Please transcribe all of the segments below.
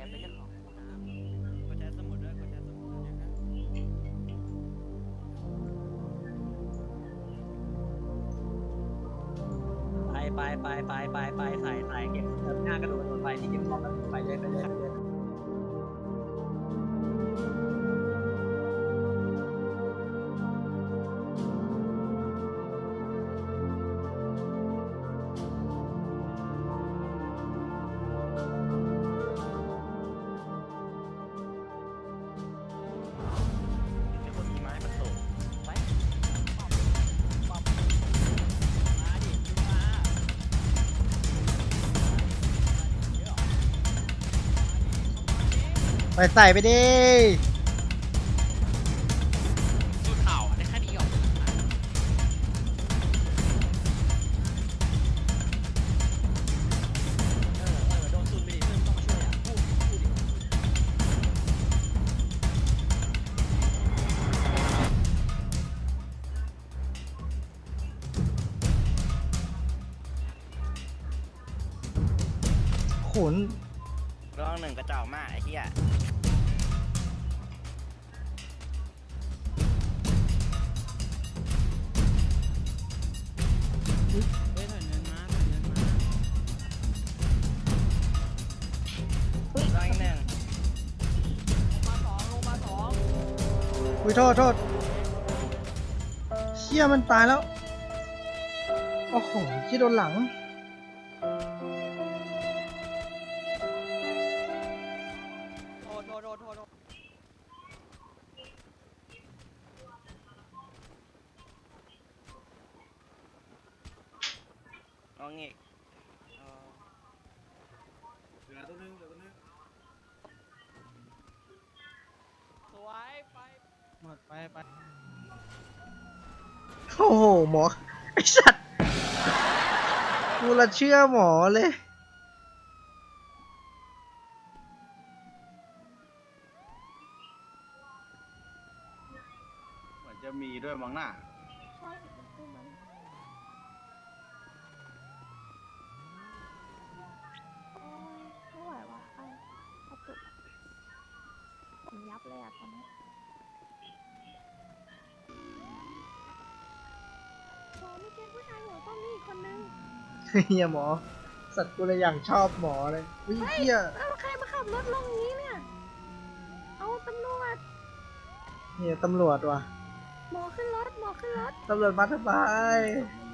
จะเป็นเจ้าของคูน้กดแชร์สมุดด้วยกดแชร์สมุดด้วยนะไปไปไปไปไปไปใส่ใส่เก็บเดินหน้ากระโดดโดดไปที่เก็บของแล้วไปเลยไปเลยไปเลย ไปใส่ไปดิสุดเข่าได้แค่นี้หรอเออเออโดนซุนไปดิเพื่อนต้องมาช่วยอะพูดพูดดิขุน รองหนึ่งกระจอกมากไอ้เหี้ยเฮ้ยถอยเงินมาถอยเงินมารองอีกหนึ่งมาสองลงมาสองอุ้ยโทษโทษเชี่ยมันตายแล้ว โอ้โหที่โดนหลัง องอีกเออสวยไปหมดไปไปโอ้โหหมอไอสัตว์กูละเชื่อหมอเลยเหมือนจะมีด้วยมั้งน่ะ ใช่คือมันโอ้ยไม่ไหวว่ะไอ้กระตุกผมยั บเลยอะตอนนี้หมอไม่เกณฑ์ผู้ชายหัวต้มนี่อีกคนนึงเฮียหมอ สัตว์กูเลยอย่างชอบหมอเลยอุ้ยเฮียแล้วใครมาขับรถลงอย่างนี้เนี่ย เอาตำรวจ เฮียตำรวจว่ะหมอขึ้นรถ หมอขึ้นรถ ตำรวจมาทบาย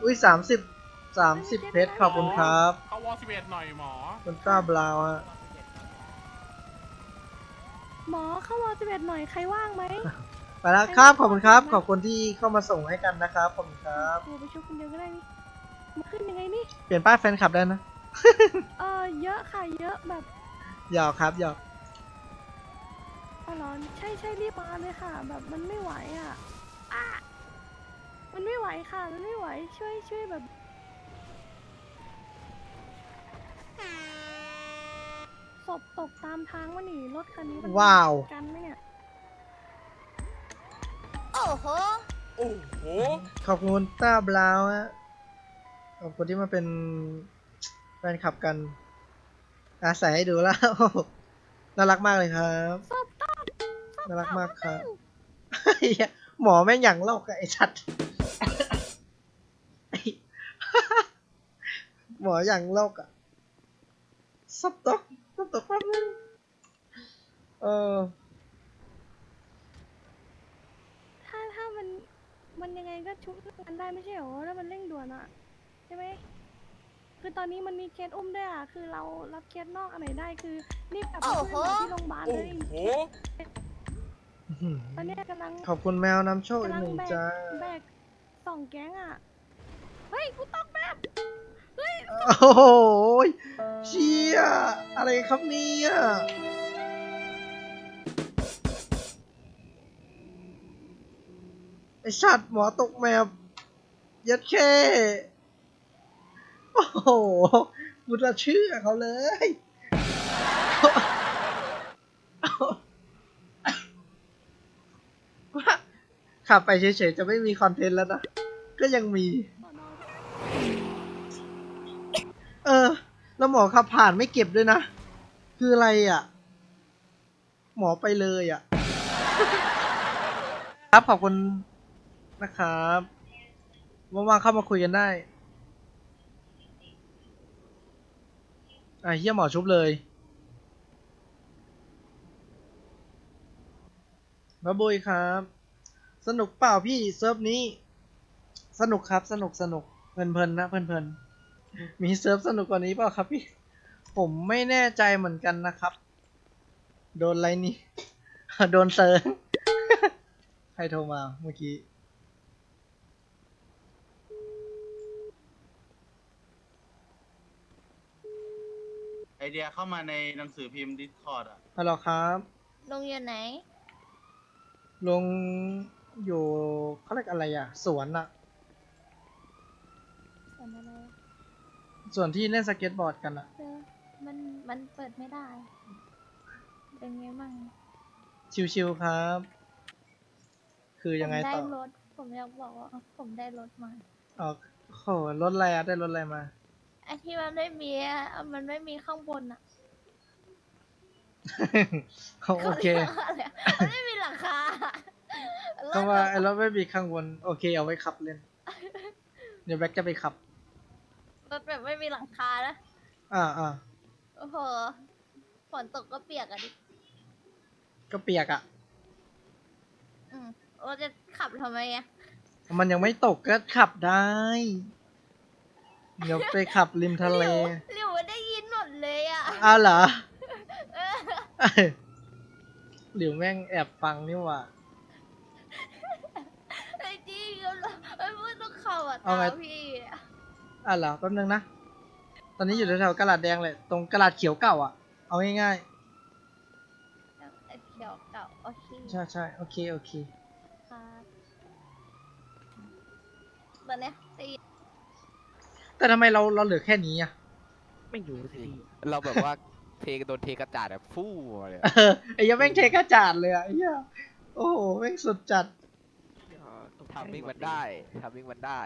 อุ้ยสามสิบสามสิบเพชรขอบคุณครับ เข้าวอลสิบเอ็ดหน่อยหมอ คุณต้าบราวน์ฮะ หมอเข้าวอสิบเอ็ดหน่อยใครว่างไหมไปแล้วครับ ขอบคุณครับ ขอบคุณที่เข้ามาส่งให้กันนะครับ ขอบคุณครับโอ้ไปช่วยคนเดียวก็ได้นี่มาขึ้นยังไงนี่ เปลี่ยนป้ายแฟนคลับได้นะ เออเยอะค่ะเยอะแบบหยอกครับหยอก อ๋อเหรอใช่ใช่รีบมาเลยค่ะ แบบมันไม่ไหวอะอะมันไม่ไหวค่ะ มันไม่ไหวช่วยช่วยแบบ ศพตกตามทางวะนี่รถคันนี้มันว้าว กันไหมเนี่ยโอ้โหขอบคุณต้าบราวน์ฮะขอบคุณที่มาเป็นแฟนคลับกัน อาศัยให้ดูแล้ว น่ารักมากเลยครับศพตกน่ารักมากครับเหี้ยหมอแม่งอย่างโลกอะไอ้ชัด หมออย่างโลกอะซับตกซับ ตกแป๊บนึงเออ ถ้าถ้ามันมันยังไงก็ชุบกันได้ไม่ใช่เหรอถ้ามันเร่งด่วนอะใช่ไหมคือตอนนี้มันมีเคสอุ้มด้วยอะคือเรารับเคสนอกอันไหนได้คือรีบกลับไปช่วยหมอที่โรงพยาบาลเลยตอนเนี้ยกำลังขอบคุณแมวนำโชคอีกกำลัหนึ่งแบกจ้า แบกสองแก๊งอะเฮ้ย กูต้องแบบเฮ้ย โอ้โหเชี่ยอะไรครับเนี่ยไอสัตว์หมอตกแมวยัดแค่โอ้โหกูจะเชื่อเขาเลย ขับไปเฉยๆ จะไม่มีคอนเทนต์แล้วนะ ก็ยังมี สอนอ เออ แล้วหมอขับผ่านไม่เก็บด้วยนะ คืออะไรอะ หมอไปเลยอะ ครับขอบคุณนะครับว่างๆเข้ามาคุยกันได้อะเฮียหมอชุบเลยมาบุยครับ สนุกเปล่าพี่เซิร์ฟนี้ สนุกครับสนุกสนุกเพลินๆนะเพลินๆ มีเซิร์ฟสนุกกว่านี้เปล่าครับพี่ ผมไม่แน่ใจเหมือนกันนะครับ โดนอะไรนี่ โดนเซิร์ฟใครโทรมาเมื่อกี้ไอเดียเข้ามาในหนังสือพิมพ์ Discord อะ ฮัลโหลครับ ลงอยู่ไหน ลงอยู่เขาเรียกอะไรอะ สวนอะส่วนอะไร ส่วนที่เล่นสเก็ตบอร์ดกันอะเออมันมันเปิดไม่ได้ เป็นไงบ้างชิวๆครับ คือยังไงผมได้ต่อรถ ผมอยากบอกว่าผมได้รถมา อ๋อโหรถอะไรอะได้รถอะไรมา ไอ้ที่มันไม่มีอะมันไม่มีข้างบนอะโอเค ขารียกว่าอะไรอะมันไม่มีหลังคาก็ว่าไอ้รถไม่มีข้างบน โอเคเอาไว้ขับเล่น เดี๋ยวแบ็คจะไปขับร ถแบบไม่มีหลังคานะ อ่าอ่าโอ้โห ฝนตกก็เปียกอะดิ ก็เปียกอะอืมเราจะขับทำไมอะมันยังไม่ตกก็ขับได้ เดี๋ยวไปขับริมทะเล หลิวได้ยินหมดเลยอะอ้าวเหรอ เออ หลิวแม่งแอบฟังนี่หว่า ไอ้จริงเราไอ้พูดต้องขับอะเอาตาไง พี่อะ อะเหรอแป๊บนึงนะ ตอนนี้อยู่แถวๆกระดาษแดงเลย ตรงกระดาษเขียวเก่าอะ เอาง่ายไอ้เขียวเก่าโอเคๆ ใช่ใช่โอเคโอเค ครับตอนเนี้ยได้ยินแต่ทำไมเราเราเหลือแค่นี้อะ ไม่รู้สิเราแบบว่าเทโดนเทกระจาดแบบฟู่มาเลยเออไอ้เหี้ยังแม่งเทกระจาดเลยอะไอ้เหี้ยโอ้โหแม่งสุดจัดทำมิ่งมันได้ทำมิ่งมันได้